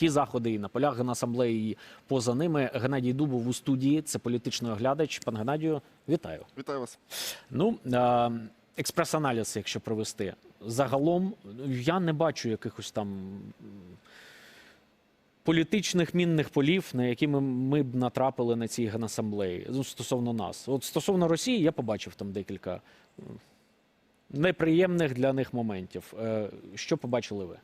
ті заходи і на полях Генасамблеї, і поза ними. Геннадій Дубов у студії. Це політичний оглядач. Пан Геннадію, вітаю. Вітаю вас. Ну експрес-аналіз, якщо провести загалом, я не бачу якихось там політичних мінних полів, на які ми, ми б натрапили на цій генасамблеї ну, стосовно нас. От стосовно Росії, я побачив там декілька неприємних для них моментів. Е, що побачили ви?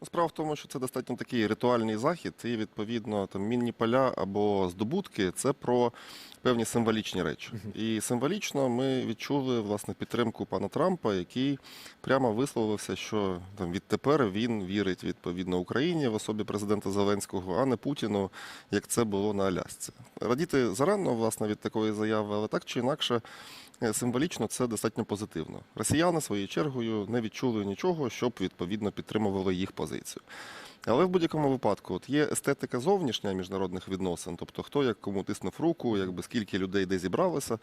Ну, Справа в тому, що це достатньо такий ритуальний захід, і відповідно там мінні поля або здобутки це про певні символічні речі. І символічно ми відчули власне підтримку пана Трампа, який прямо висловився, що там відтепер він вірить відповідно Україні в особі президента Зеленського, а не Путіну, як це було на Алясці. Радіти зарано власне від такої заяви, але так чи інакше. Е, Символічно це достатньо позитивно. Росіяни своєю чергою не відчули нічого, щоб відповідно підтримували їх позицію. Але в будь-якому випадку от є естетика зовнішня міжнародних відносин, тобто хто як кому тиснув руку, якби скільки людей де зібралося.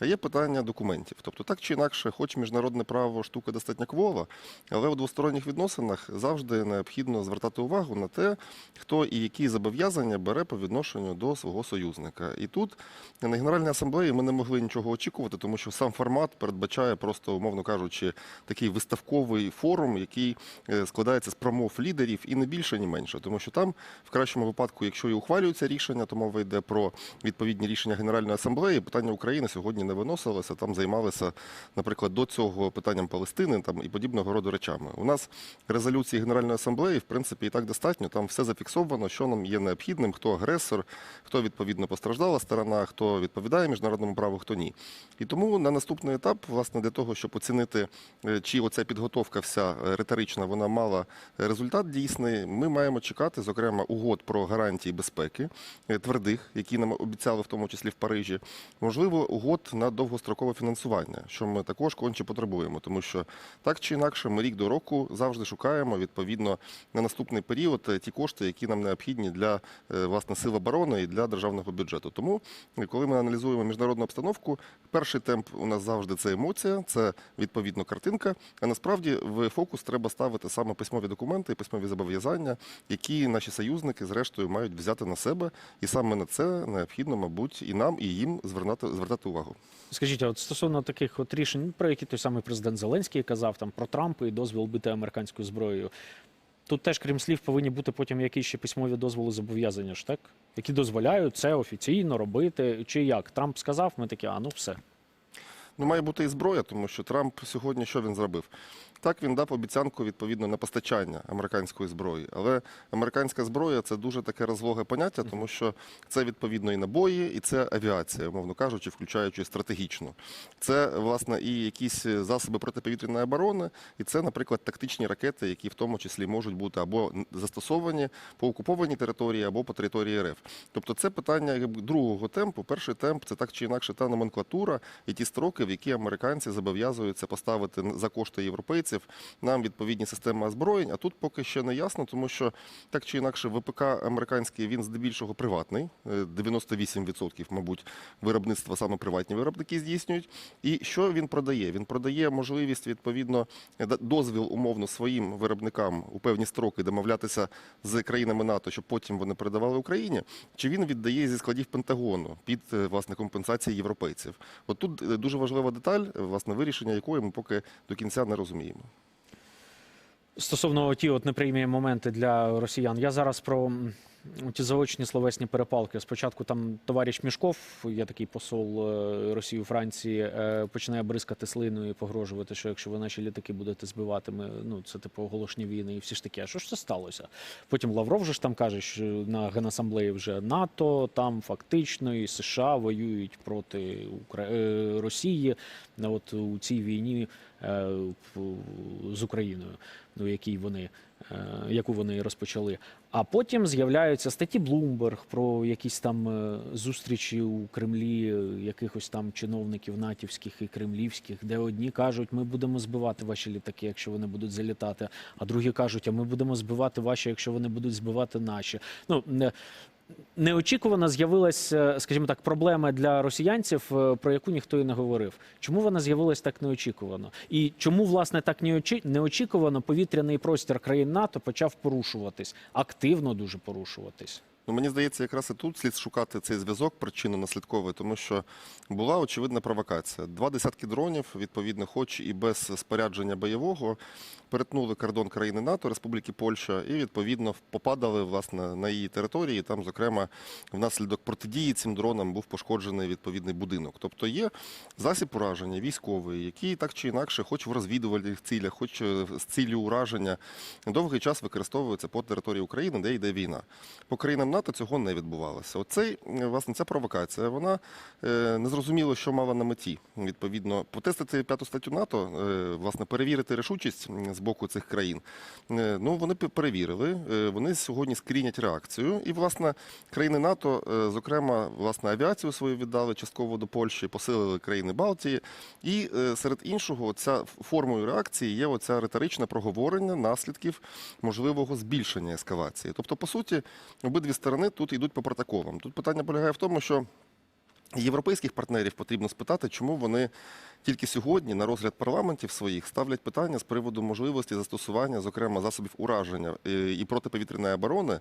А є питання документів. Тобто, так чи інакше, хоч міжнародне право штука достатньо квола, але у двосторонніх відносинах завжди необхідно звертати увагу на те, хто і які зобов'язання бере по відношенню до свого союзника. І тут на Генеральній асамблеї ми не могли нічого очікувати, тому що сам формат передбачає просто, умовно кажучи, такий виставковий форум, який е, складається з промов лідерів і не більше, ні менше. Тому що там, в кращому випадку, якщо і ухвалюються рішення, то мова йде про відповідні рішення Генеральної асамблеї. Питання України сьогодні не виносилося. Там займалися, наприклад, до цього питанням Палестини там і подібного роду речами. У нас резолюції Генеральної асамблеї, в принципі, і так достатньо. Там все зафіксовано, що нам є необхідним, хто агресор, хто відповідно постраждала сторона, хто відповідає міжнародному праву, хто ні. І тому на наступний етап, власне, для того, щоб оцінити, е, чи оця підготовка вся е, риторична, вона мала результат дійсний, ми маємо чекати, зокрема, угод про гарантії безпеки е, твердих, які нам обіцяли, в тому числі в Парижі. Можливо, угод на довгострокове фінансування, що ми також конче потребуємо, тому що так чи інакше, ми рік до року завжди шукаємо відповідно на наступний період е, ті кошти, які нам необхідні для е, власне сил оборони і для державного бюджету. Тому, коли ми аналізуємо міжнародну обстановку, перший темп у нас завжди це емоція, це відповідно картинка. А насправді в фокус треба ставити саме письмові документи і письмові зобов'язання, які наші союзники зрештою мають взяти на себе, і саме на це необхідно, мабуть, і нам, і їм звертати, звертати увагу. Скажіть, а от стосовно таких от рішень, про які той самий президент Зеленський казав, там про Трампа і дозвіл бити американською зброєю. Тут теж, крім слів, повинні бути потім якісь ще письмові дозволи зобов'язання ж так, які дозволяють це офіційно робити. Чи як? Трамп сказав, ми такі, а ну все. Ну, має бути і зброя, тому що Трамп сьогодні що він зробив? Так, він дав обіцянку відповідно на постачання американської зброї. Але американська зброя це дуже таке розлоге поняття, тому що це відповідно і набої, і це авіація, умовно кажучи, включаючи стратегічну. Це власне і якісь засоби протиповітряної оборони, і це, наприклад, тактичні ракети, які в тому числі можуть бути або застосовані по окупованій території, або по території РФ. Тобто, це питання другого темпу. Перший темп це так чи інакше та номенклатура і ті строки, які американці зобов'язуються поставити за кошти європейців нам відповідні системи озброєнь. А тут поки ще не ясно, тому що так чи інакше ВПК американський він здебільшого приватний, Е, 98%, мабуть, виробництва саме приватні виробники здійснюють. І що він продає? Він продає можливість відповідно д- дозвіл умовно своїм виробникам у певні строки домовлятися з країнами НАТО, щоб потім вони передавали Україні. Чи він віддає зі складів Пентагону під е, власне компенсації європейців? От тут е, дуже важлива деталь, власне, вирішення якої ми поки до кінця не розуміємо. Стосовно ті от неприємні моменти для росіян, я зараз про ті заочні словесні перепалки. Спочатку там товариш Мішков, є такий посол е, Росії у Франції, е, починає бризкати слиною і погрожувати, що якщо ви наші літаки будете збивати, ми ну це типу оголошення війни, і всі ж такі, а що ж це сталося? Потім Лавров же ж там каже, що на генасамблеї вже НАТО, там фактично і США воюють проти Укра... е, Росії от у цій війні з Україною, ну якій вони е, яку вони розпочали. А потім з'являються статті Bloomberg про якісь там е, зустрічі у Кремлі е, якихось там чиновників натівських і кремлівських, де одні кажуть, ми будемо збивати ваші літаки, якщо вони будуть залітати, а другі кажуть, а ми будемо збивати ваші, якщо вони будуть збивати наші. Ну неочікувано з'явилася, скажімо так, проблема для росіянців, е, про яку ніхто і не говорив. Чому вона з'явилась так неочікувано? І чому, власне, так неочі- неочікувано повітряний простір країн НАТО почав порушуватись, активно дуже порушуватись? Ну, мені здається, якраз і тут слід шукати цей зв'язок причинно-наслідковий, тому що була очевидна провокація. Два десятки дронів, відповідно, хоч і без спорядження бойового, перетнули кордон країни НАТО, Республіки Польща, і відповідно попадали власне на її території. Там, зокрема, внаслідок протидії цим дронам був пошкоджений відповідний будинок. Тобто є засіб ураження військовий, який так чи інакше, хоч в розвідувальних цілях, хоч е, з ціллю ураження, довгий час використовується по території України, де йде війна. По країнам НАТО цього не відбувалося. Оцей е, власне ця провокація, вона е, не зрозуміло, що мала на меті. Відповідно, потестити п'яту статтю НАТО, е, власне, перевірити рішучість з боку цих країн. Ну вони перевірили. Вони сьогодні скрінять реакцію. І власне країни НАТО, зокрема, власне, авіацію свою віддали частково до Польщі, посилили країни Балтії. І серед іншого, ця формою реакції є оця риторичне проговорення наслідків можливого збільшення ескалації. Тобто, по суті, обидві сторони тут йдуть по протоколам. Тут питання полягає в тому, що європейських партнерів потрібно спитати, чому вони тільки сьогодні на розгляд парламентів своїх ставлять питання з приводу можливості застосування, зокрема, засобів ураження е, і протиповітряної оборони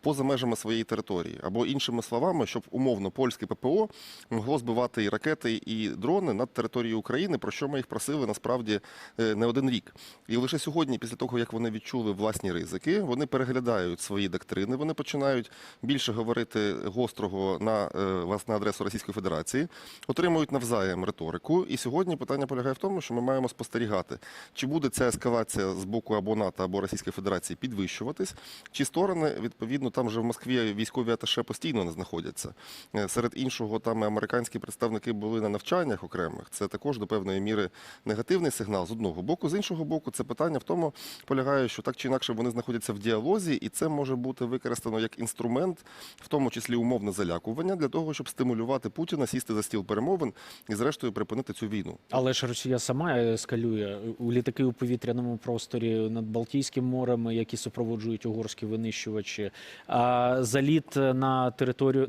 поза межами своєї території, або іншими словами, щоб умовно польське ППО могло збивати і ракети, і дрони над територією України, про що ми їх просили насправді е, не один рік. І лише сьогодні, після того як вони відчули власні ризики, вони переглядають свої доктрини, вони починають більше говорити гострого на е, власне адресу Російської Федерації, отримують навзаєм риторику. І сьогодні питання полягає в тому, що ми маємо спостерігати, чи буде ця ескалація з боку або НАТО, або Російської Федерації підвищуватись, чи сторони відповідно там же в Москві військові аташе постійно не знаходяться. Е, Серед іншого, там американські представники були на навчаннях окремих. Це також до певної міри негативний сигнал з одного боку. З іншого боку, це питання в тому полягає, що так чи інакше вони знаходяться в діалозі, і це може бути використано як інструмент, в тому числі умовне залякування, для того, щоб стимулювати Путіна сісти за стіл перемовин і, зрештою, припинити цю війну. Але ж Росія сама ескалює у літаки у повітряному просторі над Балтійським морем, які супроводжують угорські винищувачі. А заліт на територію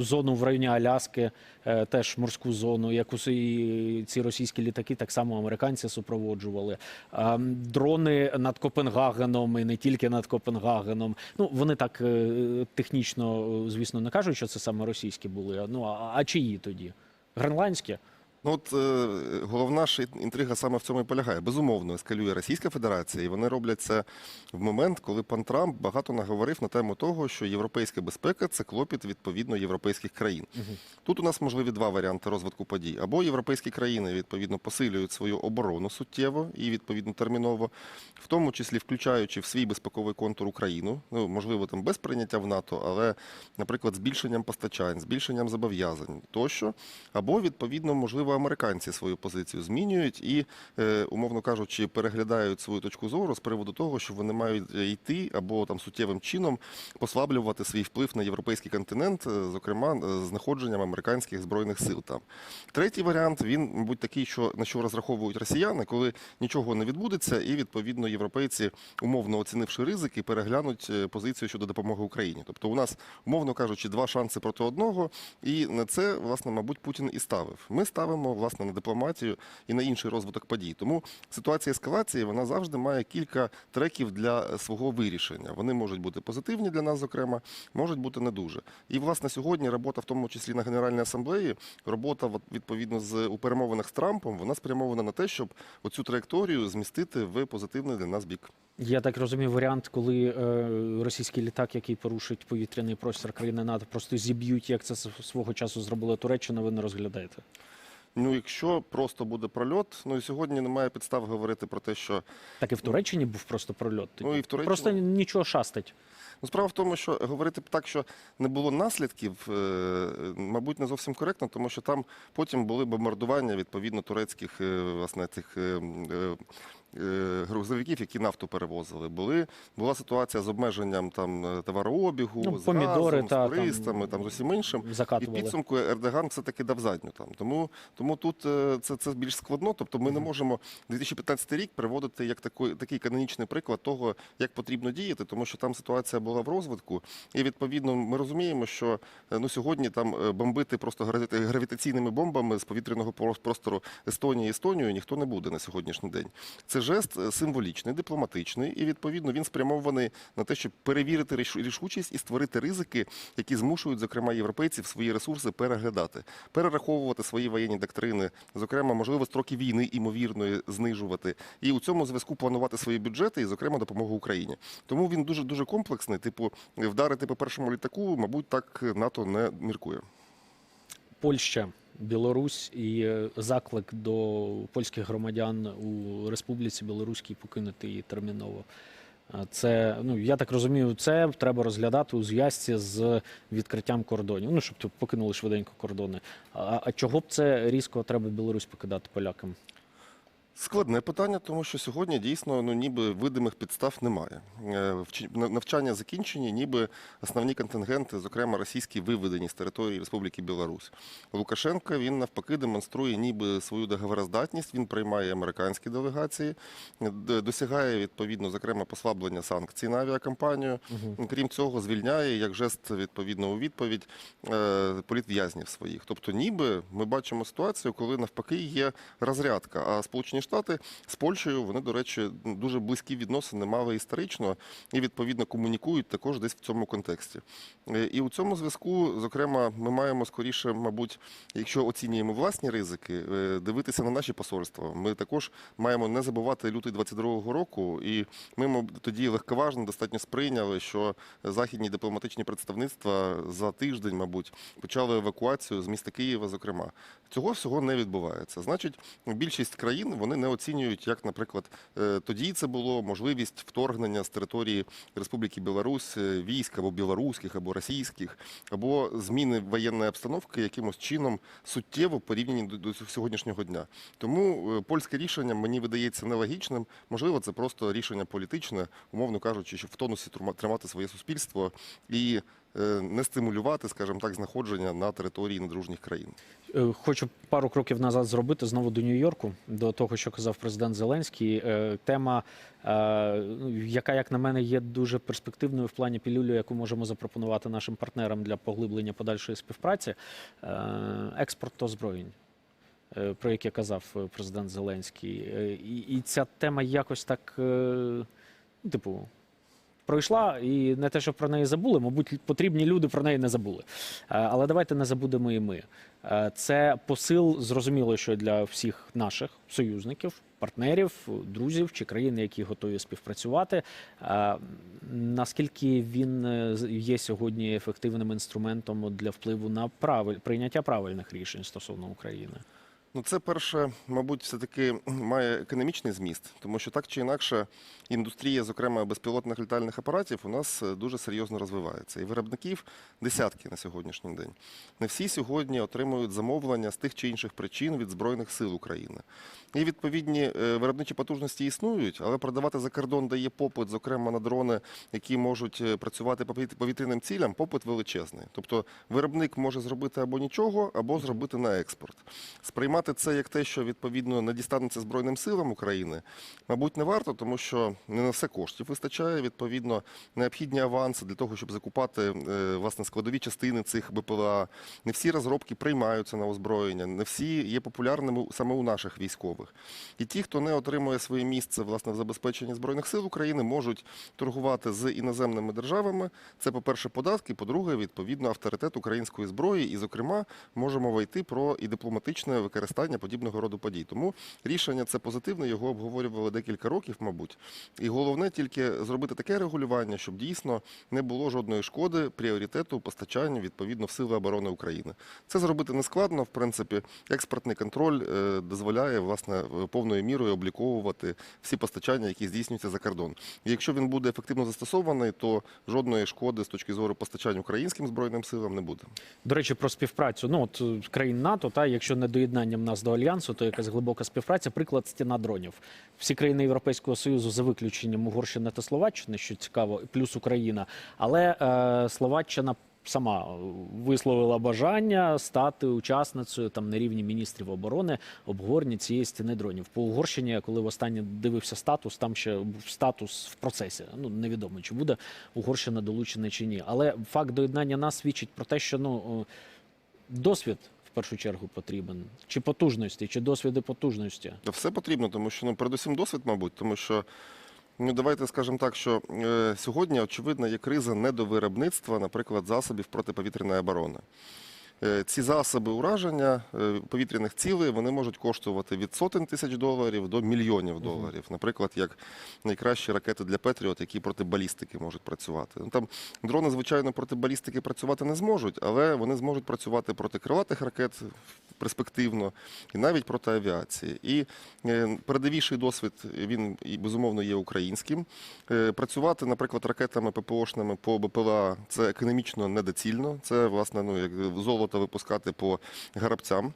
зону в районі Аляски, е, теж морську зону, яку ці російські літаки так само американці супроводжували. Дрони над Копенгагеном і не тільки над Копенгагеном. Ну вони так е, технічно, е, звісно, не кажуть, що це саме російські були. Ну а чиї тоді? Гренландські? Ну от е, головна ж інтрига саме в цьому і полягає. Безумовно, ескалює Російська Федерація, і вони роблять це в момент, коли пан Трамп багато наговорив на тему того, що європейська безпека це клопіт відповідно європейських країн. Тут у нас можливі два варіанти розвитку подій: або європейські країни відповідно посилюють свою оборону суттєво і відповідно терміново, в тому числі включаючи в свій безпековий контур Україну, ну можливо, там без прийняття в НАТО, але, наприклад, збільшенням постачань, збільшенням зобов'язань тощо, або відповідно, можливо, американці свою позицію змінюють і, е, умовно кажучи, переглядають свою точку зору з приводу того, що вони мають е, йти або там суттєвим чином послаблювати свій вплив на європейський континент, е, зокрема знаходженням американських збройних сил там. Третій варіант він, мабуть, такий, що на що розраховують росіяни, коли нічого не відбудеться, і відповідно європейці, умовно оцінивши ризики, переглянуть позицію щодо допомоги Україні. Тобто, у нас, умовно кажучи, два шанси проти одного, і на це, власне, мабуть, Путін і ставив. Ми ставимо власне на дипломатію і на інший розвиток подій. Тому ситуація ескалації вона завжди має кілька треків для свого вирішення. Вони можуть бути позитивні для нас, зокрема, можуть бути не дуже. І власне сьогодні робота, в тому числі на Генеральній асамблеї, робота от, відповідно з у перемовинах з Трампом, вона спрямована на те, щоб оцю траєкторію змістити в позитивний для нас бік. Я так розумію, варіант, коли е, російський літак, який порушить повітряний простір країни НАТО, просто зіб'ють, як це свого часу зробила Туреччина, ви не розглядаєте. Ну, якщо просто буде прольот, ну і сьогодні немає підстав говорити про те, що Так і в Туреччині був просто прольот. Ну, і в Туреччині- Просто нічого шастить. Ну, справа в тому, що говорити так, що не було наслідків, е, мабуть, не зовсім коректно, тому що там потім були бомбардування відповідно турецьких е, власне цих е, грузовиків, які нафту перевозили. Були була ситуація з обмеженням там е, товарообігу, Ну, з помідори газом, та, з туристами, там, з усім іншим. І закатували. підсумку Ердоган все таки дав задню там. Тому, тому тут е, це, це більш складно. Тобто ми не можемо 2015 рік приводити як такий, такий канонічний приклад того, як потрібно діяти, тому що там ситуація була в розвитку. І відповідно ми розуміємо, що е, ну сьогодні там е, бомбити просто граві- гравітаційними бомбами з повітряного про- простору Естонії Естонію ніхто не буде на сьогоднішній день. Це жест е, символічний, дипломатичний, і відповідно він спрямований на те, щоб перевірити ріш- рішучість і створити ризики, які змушують, зокрема, європейців свої ресурси переглядати, перераховувати свої воєнні доктрини, зокрема, можливо, строки війни імовірної знижувати, і у цьому зв'язку планувати свої бюджети і, зокрема, допомогу Україні. Тому він дуже дуже комплексний. Типу, вдарити по першому літаку, мабуть, так НАТО не міркує. Польща, Білорусь і е, заклик до польських громадян у Республіці Білоруській покинути її терміново. Це ну я так розумію, це треба розглядати у зв'язці з відкриттям кордонів. Ну щоб покинули швиденько кордони. А, а чого б це різко треба Білорусь покидати полякам? Складне питання, тому що сьогодні дійсно ну ніби видимих підстав немає. Е, Навчання закінчені, ніби основні контингенти, зокрема російські, виведені з території Республіки Білорусь. Лукашенко він навпаки демонструє ніби свою договороздатність. Він приймає американські делегації, досягає відповідно, зокрема, послаблення санкцій на авіакомпанію. Крім цього, звільняє як жест відповідно у відповідь е, політв'язнів своїх. Тобто, ніби ми бачимо ситуацію, коли навпаки є розрядка. А Сполучені Штати з Польщею вони, до речі, дуже близькі відносини мали історично і відповідно комунікують також десь в цьому контексті. Е, І у цьому зв'язку, зокрема, ми маємо скоріше, мабуть, якщо оцінюємо власні ризики, е, дивитися на наші посольства. Ми також маємо не забувати лютий 22-го року, і ми тоді легковажно достатньо сприйняли, що західні дипломатичні представництва за тиждень, мабуть, почали евакуацію з міста Києва. Зокрема, цього всього не відбувається. Значить, більшість країн вони не оцінюють, як, наприклад, е, тоді це було можливість вторгнення з території Республіки Білорусь е, військ або білоруських, або російських, або зміни воєнної обстановки якимось чином суттєво порівняні до, сьогоднішнього дня. Тому е, польське рішення мені видається нелогічним. Можливо, це просто рішення політичне, умовно кажучи, щоб в тонусі тримати своє суспільство і не стимулювати, скажімо так, знаходження на території недружніх країн. Е, Хочу пару кроків назад зробити знову до Нью-Йорку, до того, що казав президент Зеленський. Е, Тема, е, яка, як на мене, є дуже перспективною в плані пілюлю, яку можемо запропонувати нашим партнерам для поглиблення подальшої співпраці. е, Експорт озброєнь. е, Про яке казав е, президент Зеленський, Е, і, і ця тема якось так, е, ну, типу, пройшла, і не те, що про неї забули, мабуть, потрібні люди про неї не забули. Е, Але давайте не забудемо і ми. Е, Це посил, зрозуміло, що для всіх наших союзників, партнерів, друзів чи країн, які готові співпрацювати. Е, Наскільки він є сьогодні ефективним інструментом для впливу на правиль... прийняття правильних рішень стосовно України? Ну, це перше, мабуть, все-таки має економічний зміст, тому що так чи інакше індустрія, зокрема безпілотних літальних апаратів, у нас е, дуже серйозно розвивається. І виробників десятки на сьогоднішній день. Не всі сьогодні отримують замовлення з тих чи інших причин від Збройних сил України. І відповідні е, виробничі потужності існують, але продавати за кордон, де є попит, зокрема на дрони, які можуть е, працювати по повітряним цілям, попит величезний. Тобто виробник може зробити або нічого, або зробити на експорт. Сприймати це як те, що відповідно не дістанеться Збройним силам України, мабуть, не варто, тому що не на все коштів вистачає. Відповідно, необхідні аванси для того, щоб закупати е, власне складові частини цих БПЛА. Не всі розробки приймаються на озброєння, не всі є популярними саме у наших військових. І ті, хто не отримує своє місце власне в забезпеченні збройних сил України, можуть торгувати з іноземними державами. Це, по-перше, податки, по-друге, відповідно, авторитет української зброї. І, зокрема, можемо вийти про і дипломатичне використання подібного роду подій. Тому рішення це позитивне, його обговорювали декілька років, мабуть. І головне тільки зробити таке регулювання, щоб дійсно не було жодної шкоди пріоритету постачання відповідно в сили оборони України. Це зробити не складно. В принципі, експортний контроль е, дозволяє власне повною мірою обліковувати всі постачання, які здійснюються за кордон. І якщо він буде ефективно застосований, то жодної шкоди з точки зору постачань українським збройним силам не буде. До речі, про співпрацю. Ну от е, країн НАТО, та якщо не доєднання приєднанням нас до альянсу, то якась глибока співпраця. Приклад стіна дронів. Всі країни Європейського союзу за виключенням Угорщини та Словаччини, що цікаво, плюс Україна. Але е, Словаччина. Сама висловила бажання стати учасницею там на рівні міністрів оборони обговорення цієї стіни дронів. По Угорщині, коли востаннє дивився статус, там ще статус в процесі. Ну невідомо чи буде Угорщина долучена чи ні. Але факт доєднання нас свідчить про те, що ну досвід в першу чергу потрібен, чи потужності, чи досвіди потужності. Та Все потрібно, тому що ну передусім досвід, мабуть, тому що. Ну, давайте скажемо так, що е, сьогодні очевидно є криза недовиробництва, наприклад, засобів протиповітряної оборони. Е, ці засоби ураження е, повітряних цілей вони можуть коштувати від сотень тисяч доларів до мільйонів доларів. Наприклад, як найкращі ракети для Петріот, які проти балістики можуть працювати. Ну, там дрони, звичайно, проти балістики працювати не зможуть, але вони зможуть працювати проти крилатих ракет перспективно і навіть проти авіації. І е, передовіший досвід він безумовно є українським. Працювати, наприклад, ракетами ППОшними по БПЛА це економічно недоцільно. Це власне ну як золото випускати по гарабцям.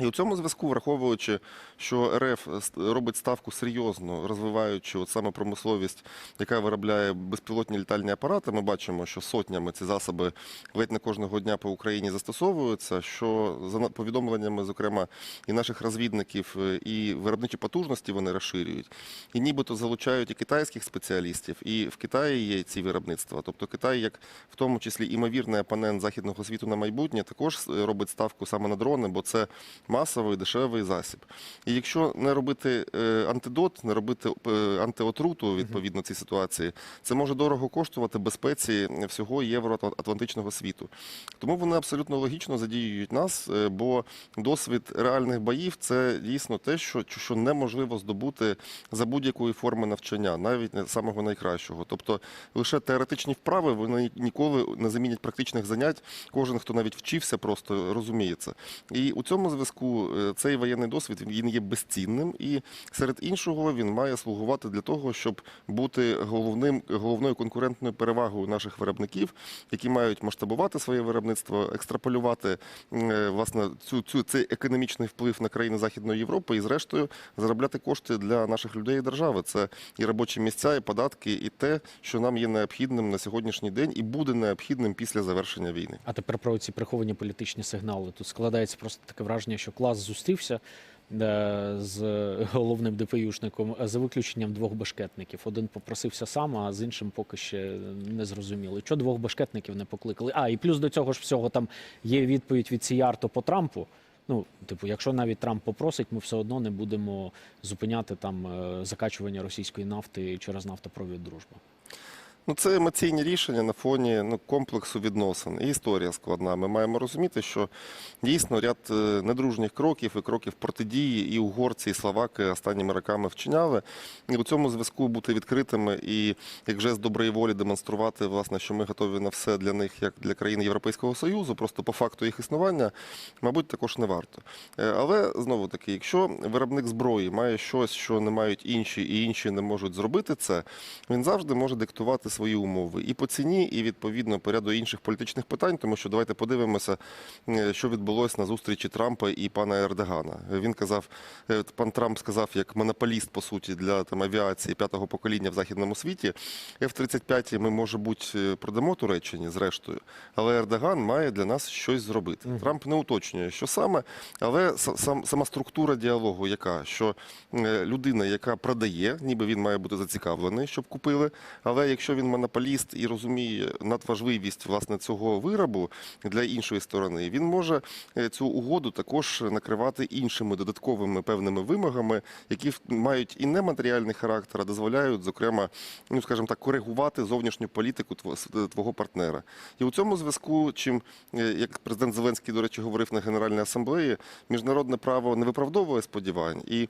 І у цьому зв'язку, враховуючи, що РФ робить ставку серйозно, розвиваючи от саме промисловість, яка виробляє безпілотні літальні апарати, ми бачимо, що сотнями ці засоби ледь не кожного дня по Україні застосовуються. Що за повідомленнями, зокрема, і наших розвідників, е, і виробничі потужності вони розширюють, і нібито залучають і китайських спеціалістів, і в Китаї є ці виробництва. Тобто Китай, як в тому числі імовірний опонент західного світу на майбутнє, також е, робить ставку саме на дрони, бо це масовий дешевий засіб. І якщо не робити е, антидот, не робити е, антиотруту відповідно цій ситуації, це може дорого коштувати безпеці всього євроатлантичного світу. Тому вони абсолютно логічно задіюють нас, е, бо досвід реальних боїв це дійсно те, що, що неможливо здобути за будь-якої форми навчання, навіть самого найкращого. Тобто лише теоретичні вправи вони ніколи не замінять практичних занять. Кожен, хто навіть вчився, просто розуміє це. І у цьому зв'язку е, цей воєнний досвід він є безцінним, і серед іншого він має слугувати для того, щоб бути головним головною конкурентною перевагою наших виробників, які мають масштабувати своє виробництво, екстраполювати е, власне цю, цю цей економічний вплив на країни Західної Європи і, зрештою, заробляти кошти для наших людей і держави. Це і робочі місця, і податки, і те, що нам є необхідним на сьогоднішній день, і буде необхідним після завершення війни. А тепер про ці приховані політичні сигнали. Тут складається просто таке враження, що клас зустрівся е, з головним ДПЮшником за виключенням двох башкетників. Один попросився сам, а з іншим поки ще не зрозуміло. Чого двох башкетників не покликали? А і плюс до цього ж всього там є відповідь від Сіярто по Трампу. Ну, типу, якщо навіть Трамп попросить, ми все одно не будемо зупиняти там е, закачування російської нафти через нафтопровід дружба. Ну, це емоційні рішення на фоні ну, комплексу відносин. І історія складна. Ми маємо розуміти, що дійсно ряд е, недружніх кроків і кроків протидії і угорці, і словаки останніми роками вчиняли. І у цьому зв'язку бути відкритими і як жест доброї волі демонструвати, власне, що ми готові на все для них, як для країн Європейського Союзу, просто по факту їх існування, мабуть, також не варто. Е, Але знову таки, якщо виробник зброї має щось, що не мають інші, і інші не можуть зробити це, він завжди може диктувати свої умови і по ціні, і відповідно по ряду інших політичних питань, тому що давайте подивимося, що відбулося на зустрічі Трампа і пана Ердогана. Він казав, е, пан Трамп сказав, як монополіст по суті для там авіації п'ятого покоління в західному світі. F-35 ми може бути е, продамо Туреччині, зрештою, але Ердоган має для нас щось зробити. Трамп не уточнює, що саме, але сам, сама структура діалогу, яка що е, людина, яка продає, ніби він має бути зацікавлений, щоб купили. Але якщо він монополіст і розуміє надважливість власне цього виробу для іншої сторони, він може е, цю угоду також накривати іншими додатковими певними вимогами, які мають і нематеріальний характер, а дозволяють, зокрема, ну скажімо так, коригувати зовнішню політику е, твого партнера. І у цьому зв'язку, чим е, як президент Зеленський, до речі, говорив на Генеральній асамблеї, міжнародне право не виправдовує сподівань, і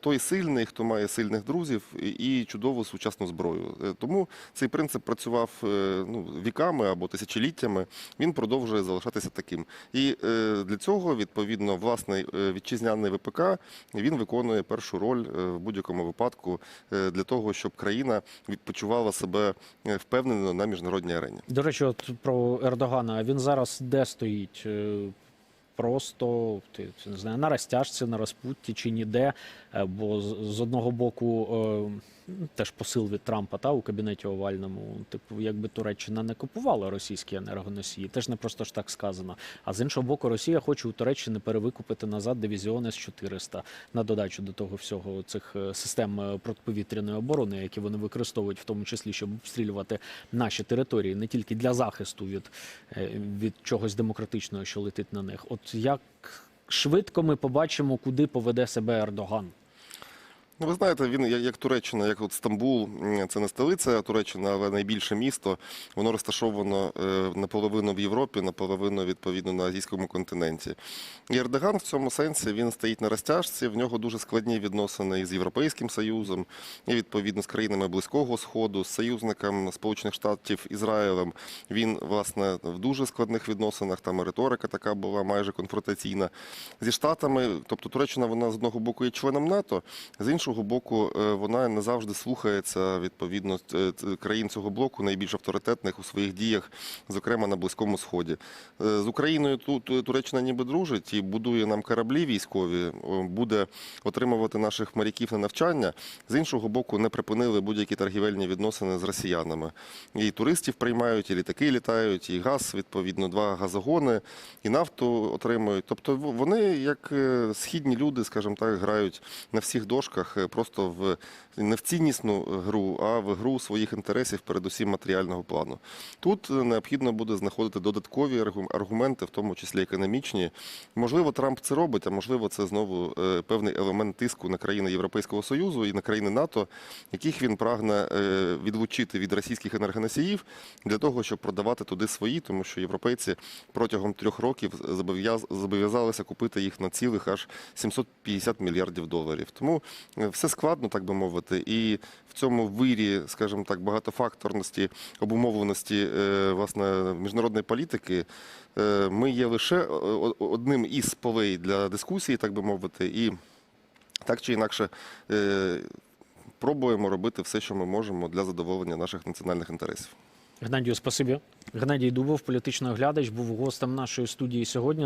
той сильний, хто має сильних друзів і чудову сучасну зброю. Тому цей принцип працював е, ну, віками або тисячоліттями. Він продовжує залишатися таким. І е, для цього відповідно власний е, вітчизняний ВПК він виконує першу роль в будь-якому випадку для того, щоб країна відпочивала себе впевнено на міжнародній арені. До речі, от про Ердогана. Він зараз де стоїть? Просто ти, не знаю, на розтяжці, на розпутті чи ніде. Бо з, одного боку теж посил від Трампа та у кабінеті овальному, типу, якби Туреччина не купувала російські енергоносії, теж не просто ж так сказано. А з іншого боку, Росія хоче у Туреччини перевикупити назад дивізіони з 400 на додачу до того всього цих е, систем е, протиповітряної оборони, які вони використовують, в тому числі, щоб обстрілювати наші території, не тільки для захисту від, е, від чогось демократичного, що летить на них. От як швидко ми побачимо, куди поведе себе Ердоган. Ну, ви знаєте, він як, Туреччина, як от Стамбул, це не столиця Туреччини, але найбільше місто. Воно розташовано е, наполовину в Європі, наполовину відповідно на азійському континенті. І Ердоган в цьому сенсі він стоїть на розтяжці. В нього дуже складні відносини із Європейським Союзом, і відповідно з країнами Близького Сходу, з союзником Сполучених Штатів Ізраїлем. Він власне в дуже складних відносинах. Там риторика така була майже конфронтаційна зі штатами. Тобто Туреччина вона з одного боку є членом НАТО, з іншого боку, е, вона не завжди слухається відповідно е, країн цього блоку, найбільш авторитетних у своїх діях, зокрема на Близькому Сході. Е, З Україною тут Туреччина ніби дружить і будує нам кораблі військові, буде отримувати наших моряків на навчання. З іншого боку, не припинили будь-які торгівельні відносини з росіянами. І туристів приймають, і літаки літають, і газ, відповідно, два газогони, і нафту отримують. Тобто вони, як східні люди, скажімо так, грають на всіх дошках е, просто в не в ціннісну гру, а в гру своїх інтересів, передусім матеріального плану. Тут е, необхідно буде знаходити додаткові аргументи, в тому числі економічні. Можливо, Трамп це робить, а можливо, це знову е, певний елемент тиску на країни Європейського Союзу і на країни НАТО, яких він прагне відлучити від російських енергоносіїв для того, щоб продавати туди свої, тому що європейці протягом трьох років зобов'язалися купити їх на цілих аж 750 мільярдів доларів. Тому все складно, так би мовити, і в цьому вирі, скажімо так, багатофакторності, обумовленості е, власне міжнародної політики. е, Ми є лише е, одним із полей для дискусії, так би мовити, і так чи інакше е, пробуємо робити все, що ми можемо для задоволення наших національних інтересів. Геннадію, спасибі. Геннадій Дубов, політичний оглядач, був гостем нашої студії сьогодні.